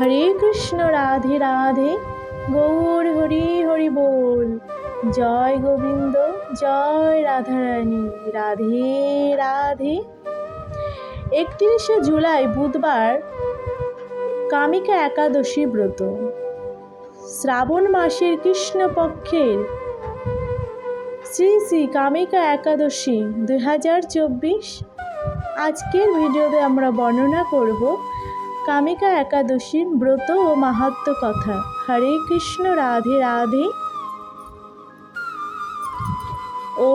হরে কৃষ্ণ রাধে রাধে। গৌর হরি হরি বল। জয় গোবিন্দ, জয় রাধারানী। রাধে রাধে। একত্রিশে জুলাই বুধবার কামিকা একাদশী ব্রত। শ্রাবণ মাসের কৃষ্ণপক্ষের শ্রী শ্রী কামিকা একাদশী দুই হাজার চব্বিশ। আজকের ভিডিওতে আমরা বর্ণনা করব কামিকা একাদশীর ব্রত ও মাহাত্ম কথা। হরে কৃষ্ণ, রাধে রাধে। ও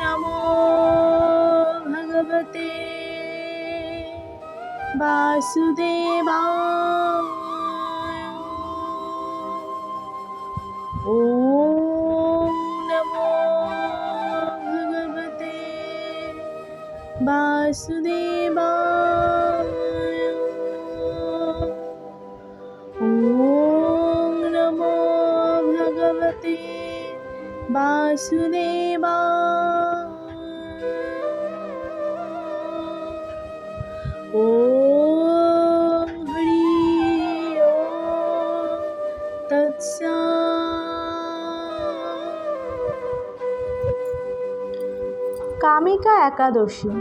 নমো ভগবতে বাসুদেবা ও নমো ভগবতে বাসুদেবা वासुदेवाय ॐ हरि ॐ तत्सा কামিকা একাদশী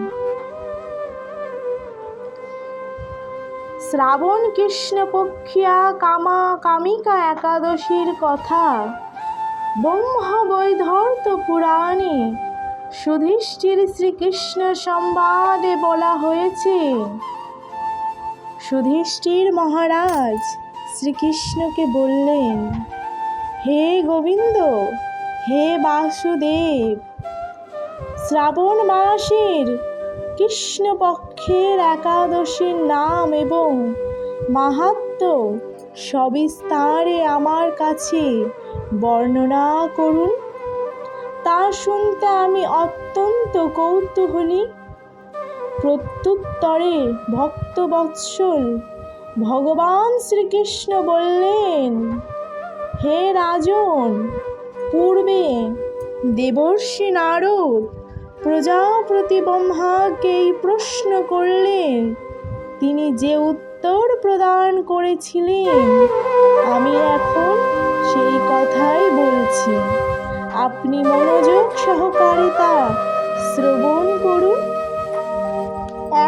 শ্রাবণ কৃষ্ণপক্ষিয়া কামা কামিকা একাদশীর কথা ব্রহ্ম বৈধর্ত পুরাণে সুধিষ্ঠির শ্রীকৃষ্ণ সংবাদে বলা হয়েছে, সুধিষ্ঠির মহারাজ শ্রীকৃষ্ণকে বললেন, হে গোবিন্দ, হে বাসুদেব, শ্রাবণ মাসের কৃষ্ণপক্ষের একাদশীর নাম এবং মাহাত্ম সবিস্তারে আমার কাছে বর্ণনা করুন। তা শুনতে আমি অত্যন্ত কৌতূহলী। প্রত্যুত্তরে ভক্তবৎসল, ভগবান শ্রীকৃষ্ণ বললেন, হে রাজন, পূর্বে দেবর্ষি নারদ প্রজাপতি ব্রহ্মাকে এই প্রশ্ন করলেন, তিনি যে উত্তর প্রদান করেছিলেন, আমি এখন সেই কথাই বলছি। আপনি মনোযোগ সহকারে তা শ্রবণ করুন।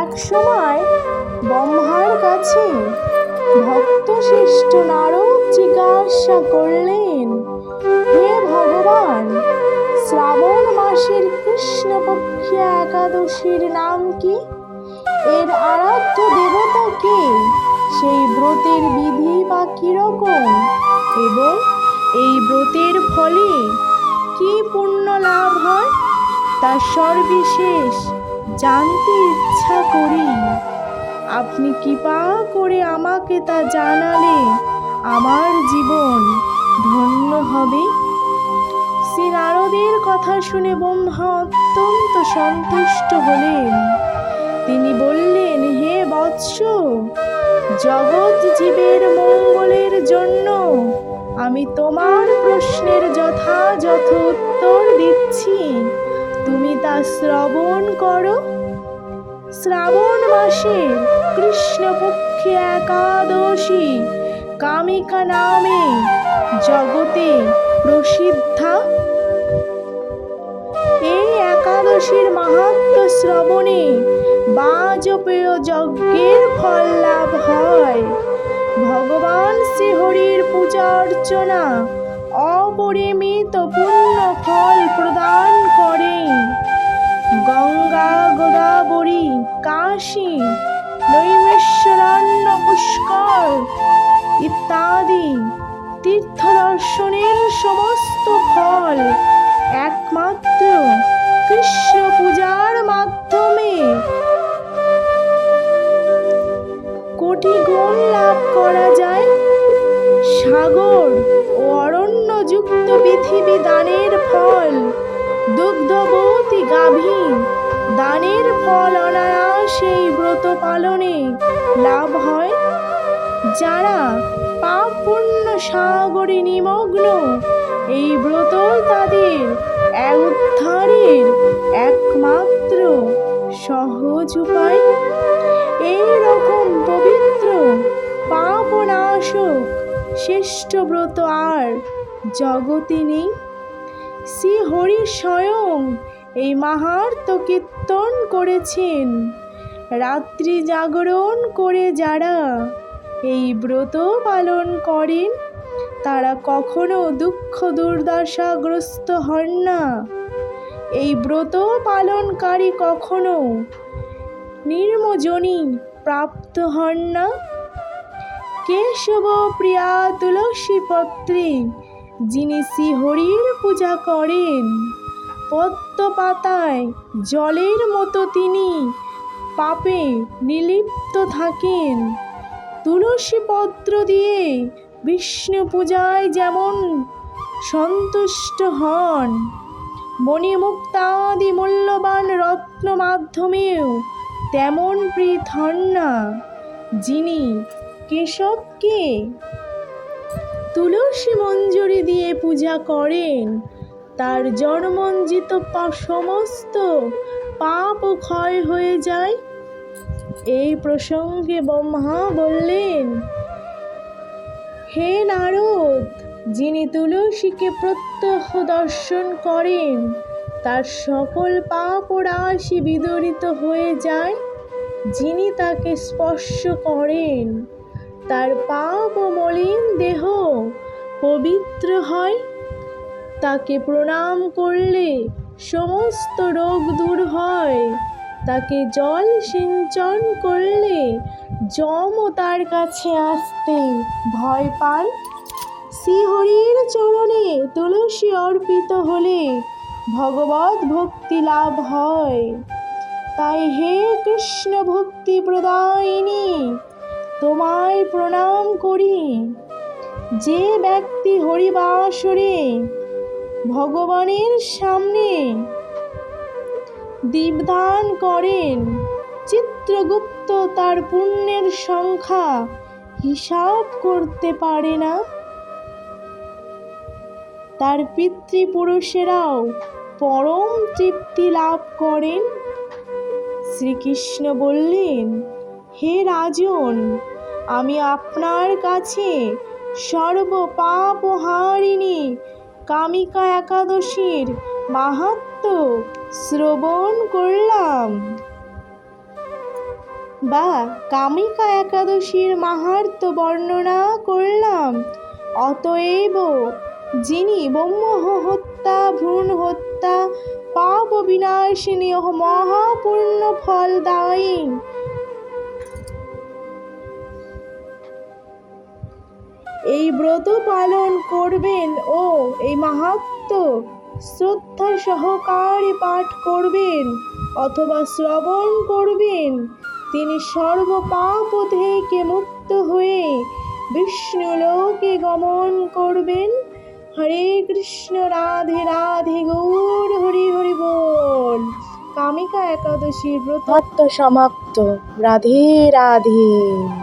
এক সময় ব্রহ্মার কাছে ভক্ত শ্রেষ্ঠ নারদ জিজ্ঞাসা করলেন, হে ভগবান, শ্রাবণ মাসের কৃষ্ণপক্ষিয়া একাদশীর নাম কি? এর আরাধ্য দেবতা কে? সেই ব্রতের বিধি বা কীরকম? এবং এই ব্রতের ফলে কি পুণ্য লাভ হয়? তা সর্বিশেষ জানতে ইচ্ছা করি। আপনি কৃপা করে আমাকে তা জানালে আমার জীবন ধন্য হবে। শ্রী নারদের কথা শুনে ব্রহ্মা অত্যন্ত সন্তুষ্ট হলেন। তিনি বললেন, হে বৎস, জগৎ জীবের মঙ্গলের জন্য আমি তোমার প্রশ্নের যথাযথ উত্তর দিচ্ছি। তুমি তা শ্রবণ করো। শ্রাবণ মাসে কৃষ্ণপক্ষে একাদশী কামিকা নামে জগতে প্রসিদ্ধা। এই একাদশীর মাহাত্ম শ্রবণে বাজপেয় যজ্ঞের ফল লাভ হয়। ভগবান শ্রীহরির পূজা অর্চনা, অপরিমিত পুণ্য ফল প্রদান করে। গঙ্গা গোদাবরী, কাশী নৈমেশ্বরান্য পুষ্কর ইত্যাদি তীর্থ দর্শনের সমস্ত ফল একমাত্র পৃথিবী দানের ফল, দুগ্ধবতী গাভী দানের ফল অনায়াসে এই ব্রত পালনে লাভ হয়। যারা পাপ পুণ্য সাগরে নিমগ্ন, এই ব্রত তাদের এক উদ্ধারের একমাত্র সহজ উপায়। এই রকম পবিত্র শ্রেষ্ঠ ব্রত আর জগতে নেই। শ্রী হরি স্বয়ং এই মাহার্ত কীর্তন করেছেন। রাত্রি জাগরণ করে যারা এই ব্রত পালন করেন, তারা কখনো দুঃখ দুর্দশাগ্রস্ত হন না। এই ব্রত পালনকারী কখনো নির্মজনী প্রাপ্ত হন না। কেশব প্রিয়া তুলসী পত্রে যিনি শ্রীহরির পূজা করেন। পদ্ম পাতায় জলের মতো তিনি পাপে নিলিপ্ত থাকেন। তুলসী পত্র দিয়ে বিষ্ণু পূজায় যেমন সন্তুষ্ট হন, মণিমুক্তাদি মূল্যবান রত্ন মাধ্যমেও তেমন প্রীত হন না। যিনি কেশবকে তুলসী মঞ্জুরি দিয়ে পূজা করেন। তার জন্মঞ্জিত সমস্ত পাপ ও ক্ষয় হয়ে যায়। এই প্রসঙ্গে ব্রহ্মা বললেন, হে নারদ, যিনি তুলসীকে প্রত্যহ দর্শন করেন, তার সকল পাপ ও রাশি বিদরিত হয়ে যায়। যিনি তাকে স্পর্শ করেন তার পাপ ও মলিন দেহ পবিত্র হয়। তাকে প্রণাম করলে সমস্ত রোগ দূর হয়। তাকে জল সিঞ্চন করলে যমও তার কাছে আসতে ভয় পায়। শ্রীহরির চরণে তুলসী অর্পিত হলে ভগবত ভক্তি লাভ হয়। তাই হে কৃষ্ণ ভক্তি প্রদায়িনী তোমায় প্রণাম করি। যে ব্যক্তি হরিবাসরে ভগবানের সামনে দীপদান করেন, চিত্রগুপ্ত তার পুণ্যের সংখ্যা হিসাব করতে পারে না। তার পিতৃপুরুষেরাও পরম তৃপ্তি লাভ করেন। শ্রীকৃষ্ণ বললেন হে রাজন, আমি আপনার কাছে সর্ব পাপ হারিণী কামিকা একাদশীর মাহাত্ম শ্রবণ করলাম। বা, কামিকা একাদশীর মাহাত্ম বর্ণনা করলাম। অতএব যিনি ব্রহ্ম হত্যা ভ্রূণ হত্যা পাপ বিনাশিনী মহাপূর্ণ ফলদায়ী এই ব্রত পালন করবেন ও এই মাহাত্ম শ্রদ্ধা সহকারে পাঠ করবেন অথবা শ্রবণ করবেন। তিনি সর্ব পাপ থেকে মুক্ত হয়ে বিষ্ণু লোকে গমন করবেন। হরে কৃষ্ণ রাধে রাধে, গৌর হরি হরি বল। কামিকা একাদশীর ব্রত সমাপ্ত। রাধে রাধে।